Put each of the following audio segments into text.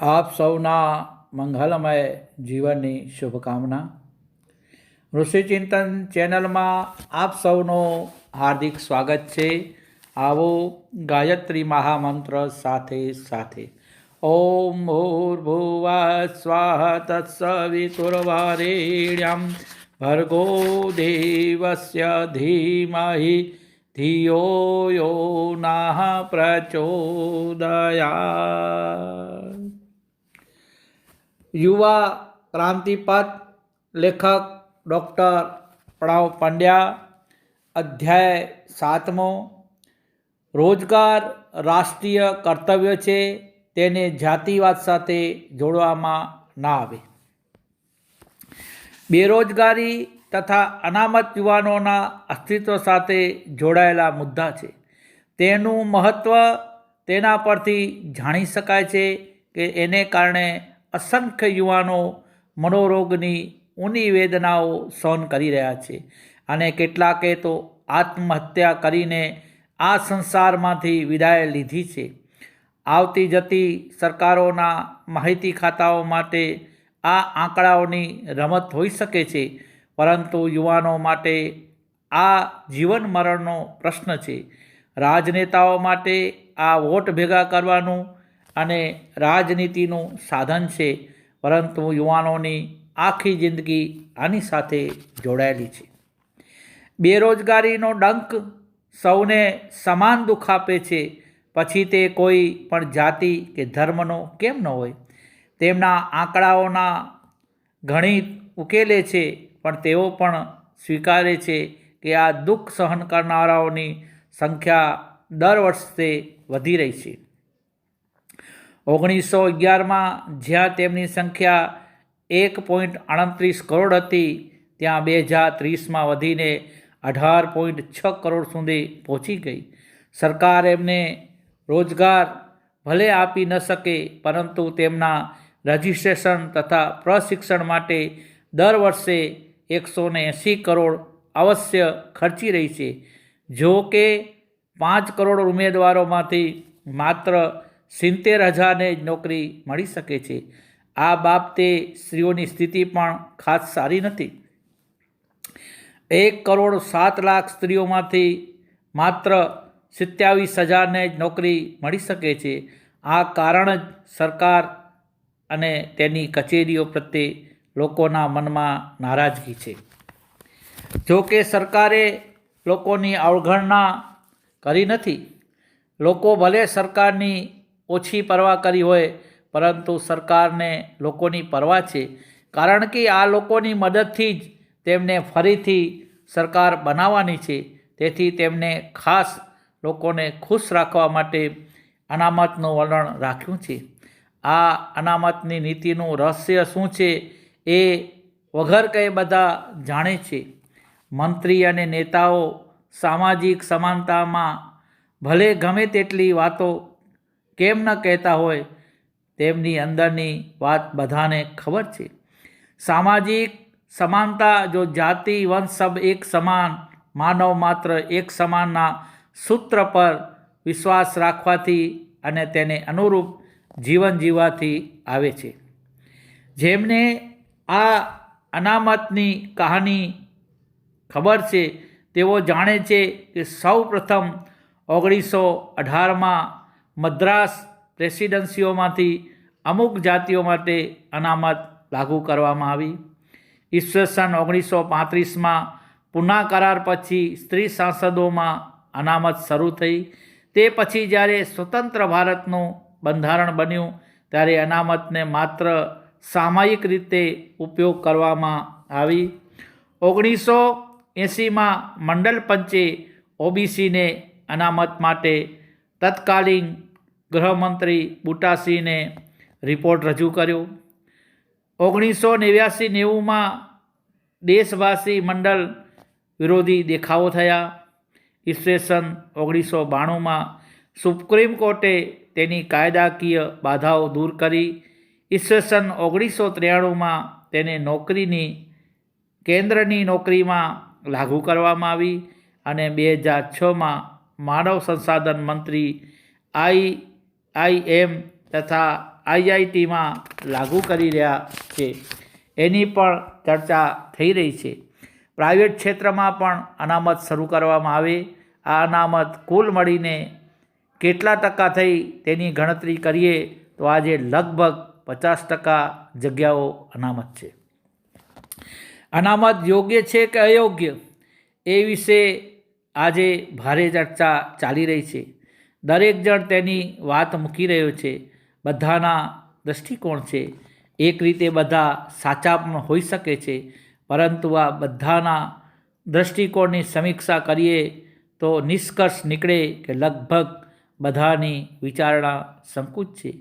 આપ સૌના મંગલમય જીવનની શુભકામના. ઋષિચિંતન ચેનલમાં આપ સૌનું હાર્દિક સ્વાગત છે. આવો ગાયત્રી મહામંત્ર સાથે સાથે. ઓમ ભૂર્ભુવા સ્વાહ તત્સવિતુર્વરેણ્યમ ભર્ગો દેવસ્ય ધીમહિ. ધિયો યો ના પ્રચોદયા યુવા ક્રાંતિપથ લેખક ડૉક્ટર પ્રણવ પંડ્યા, અધ્યાય સાતમો, રોજગાર રાષ્ટ્રીય કર્તવ્ય છે, તેને જાતિવાદ સાથે જોડવામાં ના આવે. બેરોજગારી તથા અનામત યુવાનોના અસ્તિત્વ સાથે જોડાયેલા મુદ્દા છે. તેનું મહત્ત્વ તેના પરથી જાણી શકાય છે કે એને કારણે અસંખ્ય યુવાનો મનોરોગની ઊની વેદનાઓ સહન કરી રહ્યા છે અને કેટલાકે તો આત્મહત્યા કરીને આ સંસારમાંથી વિદાય લીધી છે. આવતી જતી સરકારોના માહિતી ખાતાઓ માટે આ આંકડાઓની રમત હોઈ શકે છે, પરંતુ યુવાનો માટે આ જીવન મરણનો પ્રશ્ન છે. રાજનેતાઓ માટે આ વોટ ભેગા કરવાનું અને રાજનીતિનું સાધન છે. પરંતુ યુવાનોની આખી જિંદગી આની સાથે જોડાયેલી છે. બેરોજગારીનો ડંક સૌને સમાન દુઃખ આપે છે. પછી તે કોઈ પણ જાતિ કે ધર્મનો કેમ ન હોય? તેમના આંકડાઓના ઘણી ઉકેલે છે, પણ તેઓ પણ સ્વીકારે છે કે આ દુઃખ સહન કરનારાઓની સંખ્યા દર વર્ષે વધી રહી છે. ઓગણીસો અગિયારમાં જ્યાં તેમની સંખ્યા એક પોઈન્ટ આડત્રીસ કરોડ હતી, ત્યાં બે હજાર ત્રીસમાં વધીને અઢાર પોઈન્ટ છ કરોડ સુધી પહોંચી ગઈ. સરકાર એમને રોજગાર ભલે આપી ન શકે, પરંતુ તેમના રજિસ્ટ્રેશન તથા પ્રશિક્ષણ માટે દર વર્ષે એકસો ને એંસી કરોડ અવશ્ય ખર્ચી રહી છે. જો કે, પાંચ કરોડ ઉમેદવારોમાંથી માત્ર સિત્તેર હજારને જ નોકરી મળી શકે છે. આ બાબતે સ્ત્રીઓની સ્થિતિ પણ ખાસ સારી નથી. એક કરોડ સાત લાખ સ્ત્રીઓમાંથી માત્ર સિત્યાવીસ હજારને જ નોકરી મળી શકે છે. આ કારણ જ સરકાર અને તેની કચેરીઓ પ્રત્યે લોકોના મનમાં નારાજગી છે. જો કે સરકારે લોકોની અવગણના કરી નથી. લોકો ભલે સરકારની ઓછી પરવા કરી હોય, પરંતુ સરકારને લોકોની પરવા છે. કારણ કે આ લોકોની મદદથી જ તેમને ફરીથી સરકાર બનાવવાની છે. તેથી તેમને ખાસ લોકોને ખુશ રાખવા માટે અનામતનું વલણ રાખ્યું છે. આ અનામતની નીતિનું રહસ્ય શું છે એ વગર કંઈ બધા જાણે છે. મંત્રી અને નેતાઓ સામાજિક સમાનતામાં ભલે ગમે તેટલી વાતો કેમ ન કહેતા હોય તેમની અંદરની વાત બધાને ખબર છે. સામાજિક સમાનતા જો જાતિ, વંશ એક સમાન, માનવ માત્ર એક સમાનના સૂત્ર પર વિશ્વાસ રાખવાથી અને તેને અનુરૂપ જીવન જીવવાથી આવે છે. જેમને આ અનામતની કહાની ખબર છે, તેઓ જાણે છે કે સૌ પ્રથમ ઓગણીસો અઢારમાં મદ્રાસ પ્રેસિડન્સીઓમાંથી અમુક જાતિઓ માટે અનામત લાગુ કરવામાં આવી. ઈસવીસન ઓગણીસો પાંત્રીસમાં પુના કરાર પછી સ્ત્રી સાંસદોમાં અનામત શરૂ થઈ. તે પછી જ્યારે સ્વતંત્ર ભારતનું બંધારણ બન્યું, ત્યારે અનામતને માત્ર સામાયિક રીતે ઉપયોગ કરવામાં આવી. ઓગણીસો એંસીમાં મંડળ પંચે ઓબીસીને અનામત માટે તત્કાલીન ગૃહમંત્રી બુટાસિંહને રિપોર્ટ રજૂ કર્યો. ઓગણીસો નેવ્યાસી નેવુંમાં દેશવાસી મંડળ વિરોધી દેખાવો થયા. ઈસવીસન ઓગણીસો બાણુંમાં સુપ્રીમ કોર્ટે તેની કાયદાકીય બાધાઓ દૂર કરી. ઈસવીસન ઓગણીસો ત્રેયાણુંમાં તેને નોકરીની, કેન્દ્રની નોકરીમાં લાગુ કરવામાં આવી અને બે હજાર છમાં માનવ સંસાધન મંત્રી આઈ આઈએમ તથા આઈઆઈટીમાં લાગુ કરી રહ્યા છે. એની પણ ચર્ચા થઈ રહી છે. પ્રાઇવેટ ક્ષેત્રમાં પણ અનામત શરૂ કરવામાં આવે. આ અનામત કુલ મળીને કેટલા ટકા થઈ તેની ગણતરી કરીએ તો આજે લગભગ પચાસ ટકા જગ્યાઓ અનામત છે. અનામત યોગ્ય છે કે અયોગ્ય? એ વિશે આજે ભારે ચર્ચા ચાલી રહી છે. દરેક જણ તેની વાત મૂકી રહ્યો છે. બધાના દૃષ્ટિકોણ છે. એક રીતે બધા સાચા પણ હોઈ શકે છે. પરંતુ આ બધાના દૃષ્ટિકોણની સમીક્ષા કરીએ તો નિષ્કર્ષ નીકળે કે લગભગ બધાની વિચારણા સંકુચ છે.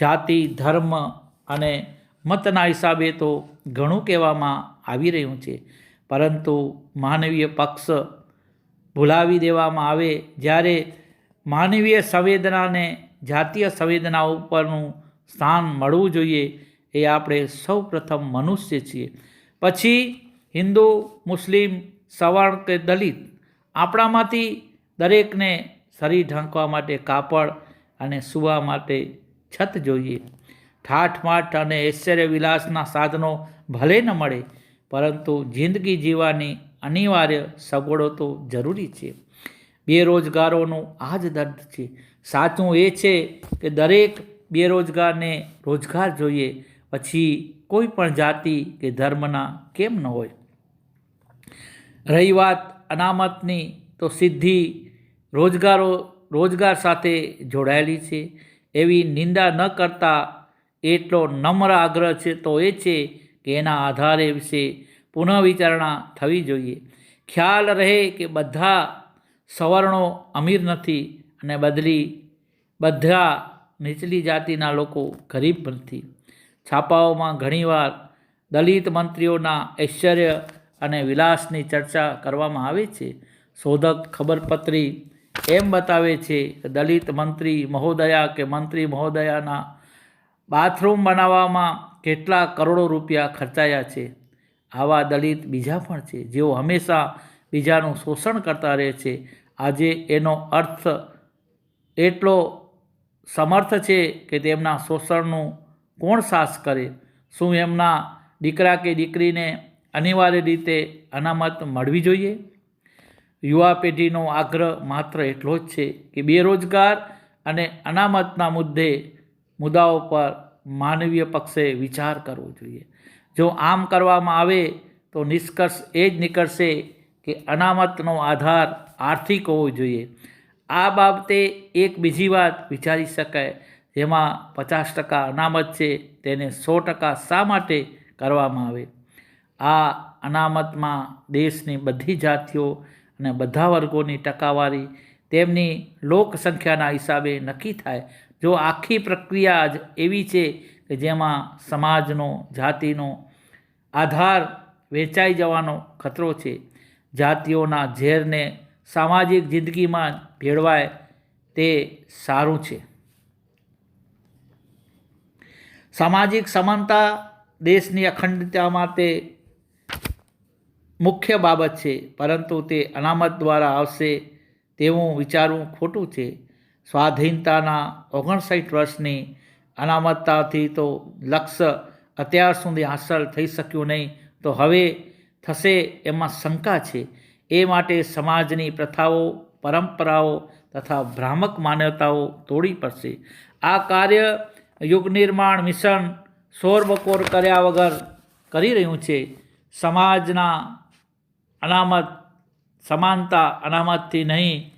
જાતિ, ધર્મ અને મતના હિસાબે તો ઘણું કહેવામાં આવી રહ્યું છે. પરંતુ માનવીય પક્ષ ભૂલાવી દેવામાં આવે જ્યારે માનવીય સંવેદનાને જાતીય સંવેદના ઉપરનું સ્થાન મળવું જોઈએ એ આપણે સૌ પ્રથમ મનુષ્ય છીએ. પછી હિન્દુ, મુસ્લિમ, સવર્ણ કે દલિત આપણામાંથી દરેકને શરીર ઢાંકવા માટે કાપડ અને સૂવા માટે છત જોઈએ. ઠાઠમાઠ અને ઐશ્વર્ય વિલાસના સાધનો ભલે ન મળે, પરંતુ જિંદગી જીવવાની અનિવાર્ય સગવડો તો જરૂરી છે. બેરોજગારોનું આ જ દર્દ છે. સાચું એ છે કે દરેક બેરોજગારને રોજગાર જોઈએ, પછી કોઈ પણ જાતિ કે ધર્મના કેમ ન હોય. રહી વાત અનામતની તો સીધી રોજગારો, રોજગાર સાથે જોડાયેલી છે. એવી નિંદા ન કરતા એટલો નમ્ર આગ્રહ છે તો એ છે કે એના આધારે વિશે પુનઃવિચારણા થવી જોઈએ. ખ્યાલ રહે કે બધા સવર્ણો અમીર નથી અને બદલી બધા નીચલી જાતિના લોકો ગરીબ નથી. છાપાઓમાં ઘણીવાર દલિત મંત્રીઓના ઐશ્વર્ય અને વિલાસની ચર્ચા કરવામાં આવે છે. શોધક ખબરપત્રી એમ બતાવે છે કે દલિત મંત્રી મહોદયા કે મંત્રી મહોદયાના બાથરૂમ બનાવવામાં કેટલા કરોડો રૂપિયા ખર્ચાયા છે. આવા દલિત બીજા પણ છે, જેઓ હંમેશા બીજાનું શોષણ કરતા રહે છે. આજે એનો અર્થ એટલો સમર્થ છે કે તેમના શોષણનું કોણ સાસ કરે? શું એમના દીકરા કે દીકરીને અનિવાર્ય રીતે અનામત મળવી જોઈએ? યુવા પેઢીનો આગ્રહ માત્ર એટલો જ છે કે બેરોજગાર અને અનામતના મુદ્દે મુદ્દાઓ પર માનવીય પક્ષે વિચાર કરવો જોઈએ. જો આમ કરવામાં આવે તો નિષ્કર્ષ એ જ નીકળશે કે અનામતનો આધાર આર્થિક હોવો જોઈએ. આ બાબતે એક બીજી વાત વિચારી શકાય, જેમાં પચાસ ટકા અનામત છે તેને સો ટકા શા માટે કરવામાં આવે? આ અનામતમાં દેશની બધી જાતિઓ અને બધા વર્ગોની ટકાવારી તેમની લોકસંખ્યાના હિસાબે નક્કી થાય. જો આખી પ્રક્રિયા જ એવી છે કે જેમાં સમાજનો, જાતિનો આધાર વેચાઈ જવાનો ખતરો છે જાતિઓના ઝેરને સામાજિક જિંદગીમાં ભેળવાય તે સારું છે. સામાજિક સમાનતા દેશની અખંડતા માટે મુખ્ય બાબત છે, પરંતુ તે અનામત દ્વારા આવશે તેવું વિચારવું ખોટું છે. સ્વાધીનતાના ઓગણસાઠ વર્ષની અનામતતાથી તો લક્ષ્ય અત્યાર સુધી હાંસલ થઈ શક્યું નહીં, તો હવે થશે એમાં શંકા છે. એ માટે સમાજની પ્રથાઓ, પરંપરાઓ તથા ભ્રામક માન્યતાઓ તોડી પડશે. આ કાર્ય યુગ નિર્માણ મિશન શોરબકોર કર્યા વગર કરી રહ્યું છે. સમાજના અનામત, સમાનતા અનામતથી નહીં,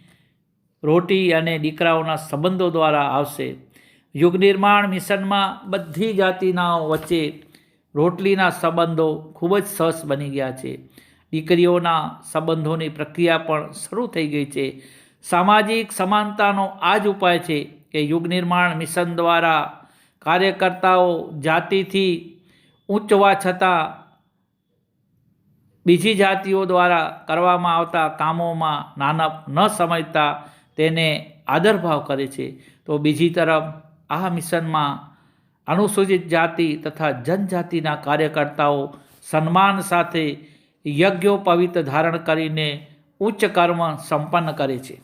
રોટી અને દીકરાઓના સંબંધો દ્વારા આવશે. યુગ નિર્માણ મિશનમાં બધી જાતિના વચ્ચે રોટલીના સંબંધો ખૂબ જ સરસ બની ગયા છે. દીકરીઓના સંબંધોની પ્રક્રિયા પણ શરૂ થઈ ગઈ છે. સામાજિક સમાનતાનો આ જ ઉપાય છે કે યુગ નિર્માણ મિશન દ્વારા કાર્યકર્તાઓ જાતિથી ઊંચવા છતાં બીજી જાતિઓ દ્વારા કરવામાં આવતા કામોમાં નાના ન સમજતા તેને આદરભાવ કરે છે. તો બીજી તરફ આ મિશનમાં અનુસૂચિત જાતિ તથા જનજાતિના કાર્યકર્તાઓ સન્માન સાથે યજ્ઞોપવિત ધારણ કરીને ઉચ્ચ કર્મ સંપન્ન કરે છે.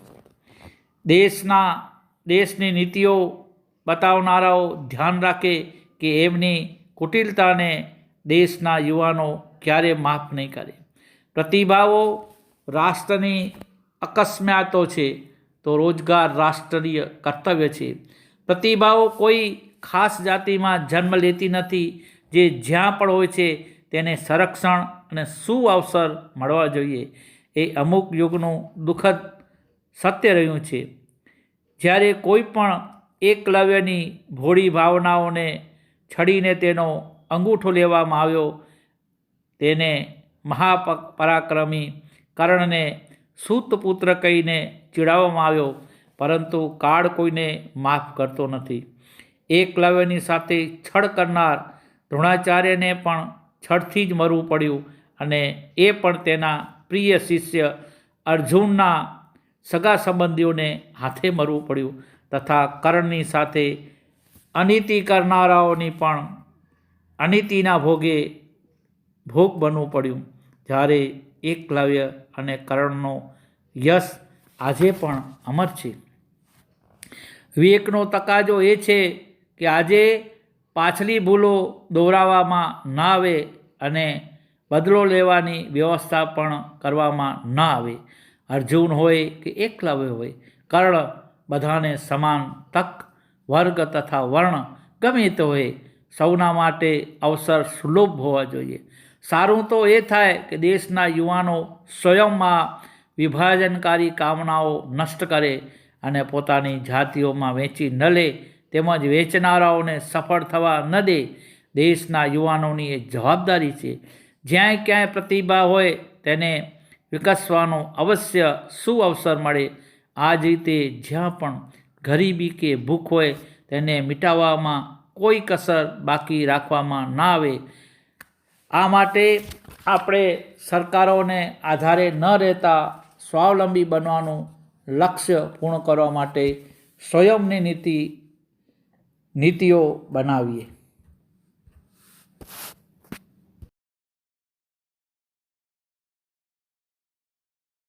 દેશના, દેશની નીતિઓ બતાવનારાઓ ધ્યાન રાખે કે એમની કુટિલતાને દેશના યુવાનો ક્યારે માફ નહીં કરે. પ્રતિભાવો રાષ્ટ્રની અકસ્માતો છે તો રોજગાર રાષ્ટ્રીય કર્તવ્ય છે. પ્રતિભાઓ કોઈ ખાસ જાતિમાં જન્મ લેતી નથી. જે જ્યાં પણ હોય છે, તેને સંરક્ષણ અને સુઅવસર મળવા જોઈએ એ અમુક યુગનું દુઃખદ સત્ય રહ્યું છે. જ્યારે કોઈ પણ એકલવ્યની ભોળી ભાવનાઓને છડીને તેનો અંગૂઠો લેવામાં આવ્યો, તેને મહાપરાક્રમી કર્ણને સૂતપુત્ર કહીને ચીડાવવામાં આવ્યો, પરંતુ કાળ કોઈને માફ કરતો નથી. એકલવ્યની સાથે છળ કરનાર દ્રોણાચાર્યને પણ છળથી જ મરવું પડ્યું અને એ પણ તેના પ્રિય શિષ્ય અર્જુનના સગા સંબંધીઓને હાથે મરવું પડ્યું તથા કર્ણની સાથે અનીતિ કરનારાઓની પણ અનીતિના ભોગે ભોગ બનવું પડ્યું. જ્યારે એકલવ્ય અને કર્ણનો યશ આજે પણ અમર છે. વિવેકનો તકાજો એ છે કે આજે પાછલી ભૂલો દોહરાવવામાં ના આવે અને બદલો લેવાની વ્યવસ્થા પણ કરવામાં ન આવે. અર્જુન હોય કે એકલવ્ય હોય, કર્ણ બધાને સમાન તક, વર્ગ તથા વર્ણ ગમે તે હોય, સૌના માટે અવસર સુલભ હોવા જોઈએ. સારું તો એ થાય કે દેશના યુવાનો સ્વયંમાં વિભાજનકારી કામનાઓ નષ્ટ કરે અને પોતાની જાતિઓમાં વેચી ન લે તેમજ વેચનારાઓને સફળ થવા ન દે દેશના યુવાનોની એ જવાબદારી છે. જ્યાંય ક્યાંય પ્રતિભા હોય તેને વિકસવાનો અવશ્ય સુઅવસર મળે, આ જ રીતે જ્યાં પણ ગરીબી કે ભૂખ હોય તેને મિટાવવામાં કોઈ કસર બાકી રાખવામાં ના આવે. આ માટે આપણે સરકારોને આધારે ન રહેતા સ્વાવલંબી બનવાનું લક્ષ્ય પૂર્ણ કરવા માટે સ્વયંની નીતિ નીતિઓ બનાવીએ.